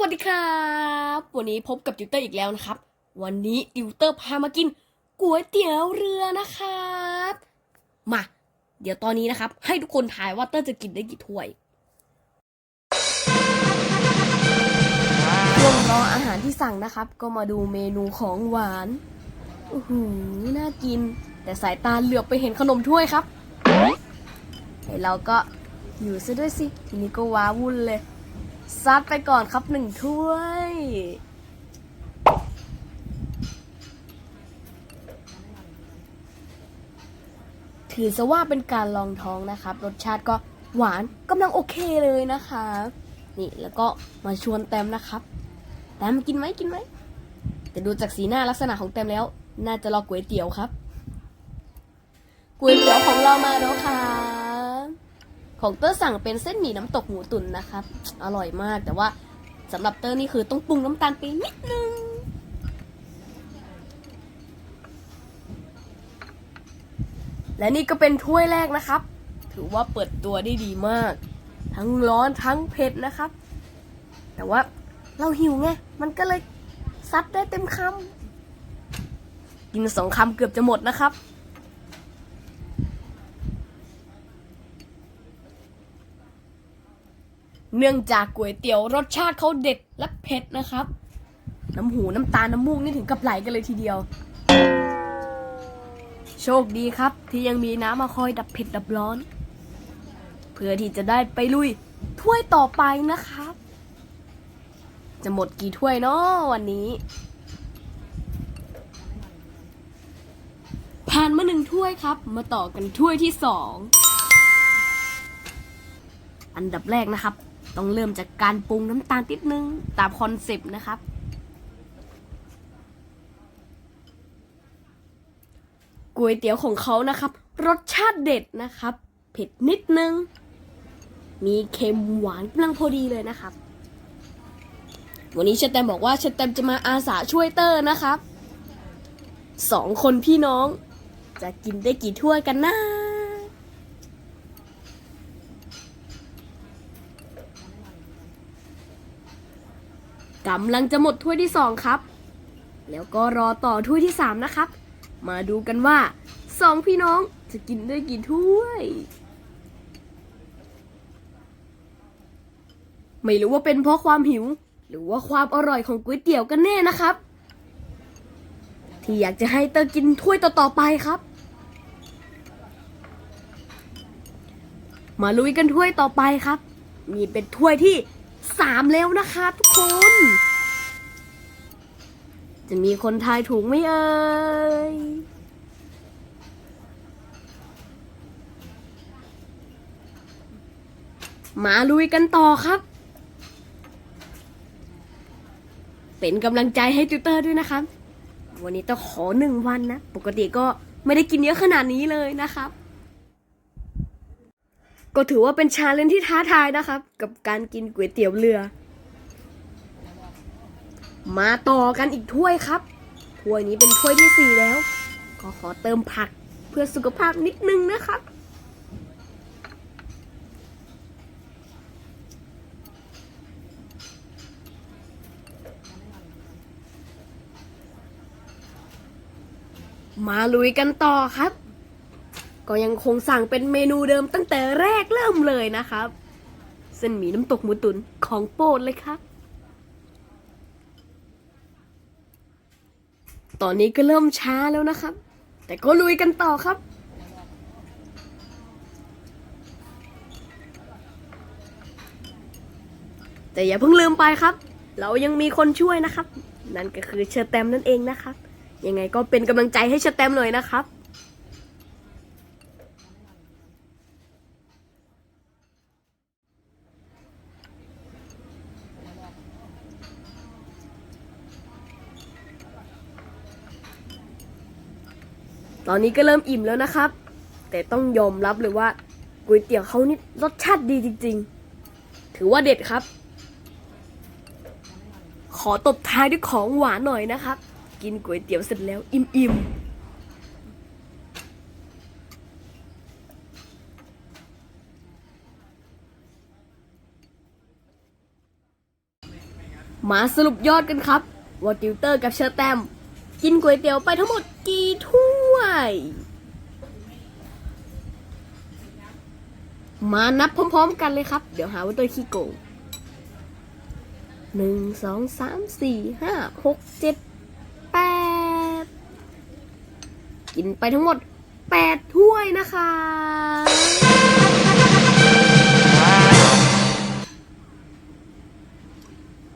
วัสดีครับ วันนี้พบกับติวเตอร์อีกแล้วนะครับ วันนี้ติวเตอร์พามากินก๋วยเตี๋ยวเรือนะครับ มา เดี๋ยวตอนนี้นะครับ ให้ทุกคนทายว่าเตอร์จะกินได้กี่ถ้วยช่วงรออาหารที่สั่งนะครับ ก็มาดูเมนูของหวานอื้อหือน่ากิน แต่สายตาเหลือบไปเห็นขนมถ้วยครับไอเราก็อยู่ซะด้วยสิทีนี้ก็ว้าวุ่นเลย ซัดไปก่อนครับหนึ่งถ้วย ถือซะว่าเป็นการลองท้องนะครับ รสชาติก็หวานกำลังโอเคเลยนะคะนี่แล้วก็มาชวนแต้มนะครับ แต้มกินไหมกินไหมแต่ดูจากสีหน้าลักษณะของแต้มแล้ว น่าจะรอก๋วยเตี๋ยวครับก๋วยเตี๋ยวของเรามาแล้วค่ะ ของเตอร์สั่งเป็นเส้นหมี่น้ำตกหมูตุ๋นนะครับ อร่อยมากแต่ว่าสำหรับเตอร์นี่คือต้องปรุงน้ำตาลไปนิดนึงและนี่ก็เป็นถ้วยแรกนะครับ ถือว่าเปิดตัวได้ดีมาก ทั้งร้อนทั้งเผ็ดนะครับ แต่ว่าเราหิวไง มันก็เลยซัดได้เต็มคำกินสองคำเกือบจะหมดนะครับ เนื่องจากก๋วยเตี๋ยวรสชาติเขาเด็ดและเผ็ดนะครับ น้ำหูน้ำตาลน้ำมูกนี่ถึงกับไหลกันเลยทีเดียว โชคดีครับที่ยังมีน้ำมาคอยดับเผ็ดดับร้อน เพื่อที่จะได้ไปลุยถ้วยต่อไปนะครับ จะหมดกี่ถ้วยเนาะวันนี้ผ่านมาหนึ่งถ้วยครับ มาต่อกันถ้วยที่สองอันดับแรกนะครับ ต้องเริ่มจากการปรุงน้ำตาลติดนึงตามคอนเซปต์นะครับ ก๋วยเตี๋ยวของเขานะครับ รสชาติเด็ดนะครับ เผ็ดนิดนึง มีเค็มหวานกำลังพอดีเลยนะครับ วันนี้เชตแตมบอกว่าเชตแตมจะมาอาสาช่วยเตอร์นะครับสองคนพี่น้อง จะกินได้กี่ถ้วยกันนะ กำลังจะหมดถ้วยที่สองครับ แล้วก็รอต่อถ้วยที่สามนะครับ มาดูกันว่าสองพี่น้องจะกินได้กี่ถ้วย ไม่รู้ว่าเป็นเพราะความหิว หรือว่าความอร่อยของก๋วยเตี๋ยวกันแน่นะครับ ที่อยากจะให้เตอร์กินถ้วยต่อๆไปครับ มาลุยกันถ้วยต่อไปครับนี่เป็นถ้วยที่ สามแล้วนะคะทุกคน จะมีคนทายถูกไหมเอ่ยมาลุยกันต่อครับ เป็นกำลังใจให้ติวเตอร์ด้วยนะครับ วันนี้ต้องขอหนึ่งวันนะ ปกติก็ไม่ได้กินเยอะขนาดนี้เลยนะครับ ก็ถือว่าเป็นชาเลนจ์ที่ท้าทายนะครับ กับการกินก๋วยเตี๋ยวเรือ มาต่อกันอีกถ้วยครับถ้วยนี้เป็นถ้วยที่สี่แล้วก็ขอเติมผักเพื่อสุขภาพนิดนึงนะครับมาลุยกันต่อครับ ก็ยังคงสั่งเป็นเมนูเดิมตั้งแต่แรกเริ่มเลยนะครับ เส้นหมี่น้ำตกหมูตุ๋นของโปรดเลยครับ ตอนนี้ก็เริ่มช้าแล้วนะครับ แต่ก็ลุยกันต่อครับแต่อย่าเพิ่งลืมไปครับ เรายังมีคนช่วยนะครับ นั่นก็คือเชอร์แตมนั่นเองนะครับ ยังไงก็เป็นกำลังใจให้เชอร์แตมหน่อยนะครับ ตอนนี้ก็เริ่มอิ่มแล้วนะครับ แต่ต้องยอมรับเลยว่าก๋วยเตี๋ยวเขานี่รสชาติดีจริง ๆ ถือว่าเด็ดครับ ขอตบท้ายด้วยของหวานหน่อยนะครับ กินก๋วยเตี๋ยวเสร็จแล้วอิ่มๆมาสรุปยอดกันครับว่าติวเตอร์กับเชอร์แตม กินก๋วยเตี๋ยวไปทั้งหมดกี่ถ้วย มานับพร้อมๆกันเลยครับ เดี๋ยวหาว่าตัวขี้โกงหนึ่งสองสามสี่ห้าหกเจ็ดแปดกินไปทั้งหมดแปดถ้วยนะคะ